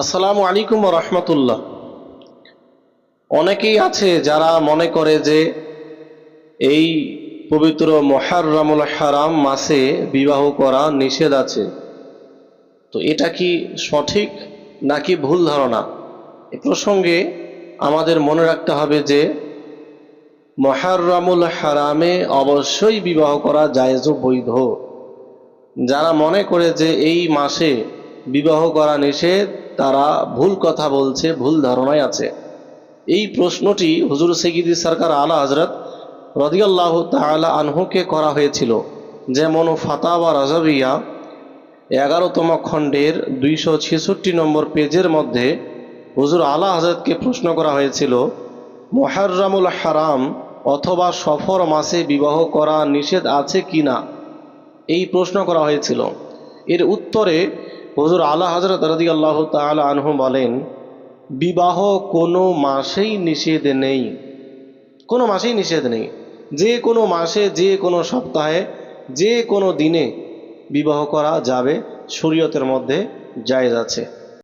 আসসালামু আলাইকুম রহমতুল্লাহ। অনেকেই আছে যারা মনে করে যে এই পবিত্র মহাররামুল হারাম মাসে বিবাহ করা নিষেধ আছে। তো এটা কি সঠিক নাকি ভুল ধারণা? এ প্রসঙ্গে আমাদের মনে রাখতে হবে যে মহাররামুল হারামে অবশ্যই বিবাহ করা জায়েজ ও বৈধ। যারা মনে করে যে এই মাসে বিবাহ করা নিষেধ, তারা ভুল কথা বলছে, ভুল ধারণায় আছে। এই প্রশ্নটি হুজুর সৈগিদি সরকার আলা হজরত রদিয়াল্লাহ তালা আনহুকে করা হয়েছিল। যেমন ফাতাওয়া রাজাবিয়া, এগারোতম খণ্ডের দুইশো ছেষট্টি নম্বর পেজের মধ্যে হুজুর আলা হজরতকে প্রশ্ন করা হয়েছিল, মোহাররামুল হারাম অথবা সফর মাসে বিবাহ করা নিষেধ আছে কি না এই প্রশ্ন করা হয়েছিল। এর উত্তরে হুজুর আলা হজরত রদি আল্লাহ তালা আনহু বলেন, বিবাহ কোনো মাসেই নিষেধ নেই। কোনো মাসেই নিষেধ নেই। যে কোনো মাসে, যে কোনো সপ্তাহে, যে কোনো দিনে বিবাহ করা যাবে, শরীয়তের মধ্যে জায়জ আছে।